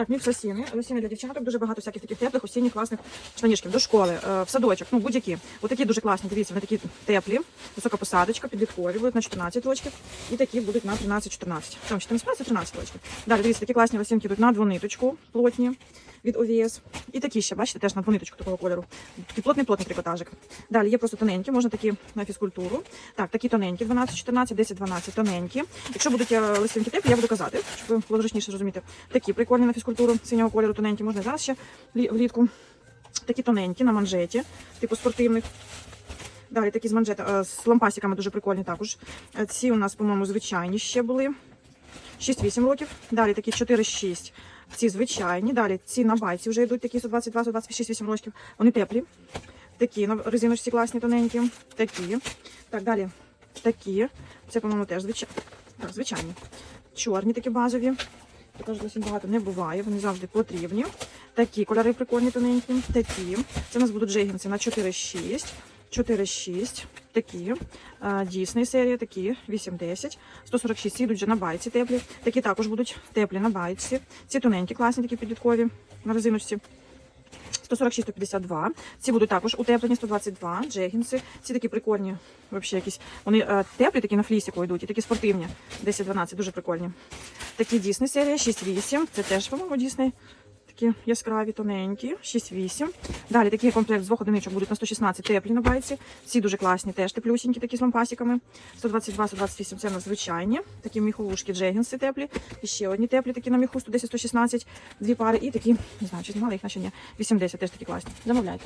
Так, мікс лосіни. Лосіни для дівчаток, дуже багато всяких таких теплих, осінніх, класних штанішків. До школи, е, в садочок, ну будь-які. Отакі дуже класні, дивіться, вони такі теплі, висока посадочка, підліткові, будуть на 14 рочків. І такі будуть на 13-14. Там 14-13 рочків. Далі, дивіться, такі класні лосінки йдуть на двониточку, плотні від OVS. І такі ще, бачите, теж на двониточку такого кольору. Такий плотний-плотний трикотажик. Далі є просто тоненькі, можна такі на фізкультуру. Так, такі тоненькі, 12-14, 10-12, тоненькі. Якщо будуть е, лосінки теплі, я буду казати, щоб було зручніше зрозуміти. Такі прикольні на фізкультуру синього кольору, тоненькі, можна зараз ще влітку. Такі тоненькі на манжеті, типу спортивних. Далі такі з манжета, е, з лампасиками дуже прикольні також. Е, Ці у нас, по-моєму, звичайні ще були. 6-8 років. Далі такі 4-6. Ці звичайні. Далі ці на байці вже йдуть такі 122, 126, 8 років. Вони теплі. Такі на резиночці класні, тоненькі. Такі. Так, далі. Такі. Це, по-моєму, теж звичайні. Так, звичайні. Чорні такі базові. Також досить багато не буває, вони завжди потрібні. Такі кольори прикольні, тоненькі. Такі. Це у нас будуть джегінси на 4-6. 4-6. Такі. А, Дійсний серія, такі 8-10. 146 ці йдуть вже на байці теплі. Такі також будуть теплі на байці. Ці тоненькі, класні, такі підліткові на резиночці. 146-152. Ці будуть також утеплені 122, джегінси. Ці такі прикольні, взагалі якісь. Вони е, теплі, такі на флісіку йдуть, і такі спортивні. 10-12, дуже прикольні. Такі Дійсний серія, 6-8. Це теж, по-моєму, Дійсний. Такі яскраві, тоненькі, 6-8. Далі такий комплект з двох одиничок будуть на 116 теплі на байці. Всі дуже класні, теж теплюсінькі, такі з лампасиками. 122-128 це надзвичайні. Такі міхолушки, джегінси теплі. І ще одні теплі, такі на міху 110-116, дві пари. І такі, не знаю, чи знімали їх, наче ні. 80 теж такі класні. Замовляйте.